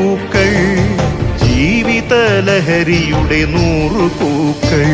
പൂക്കൾ ജീവിത ലഹരിയുടെ നൂറു പൂക്കൾ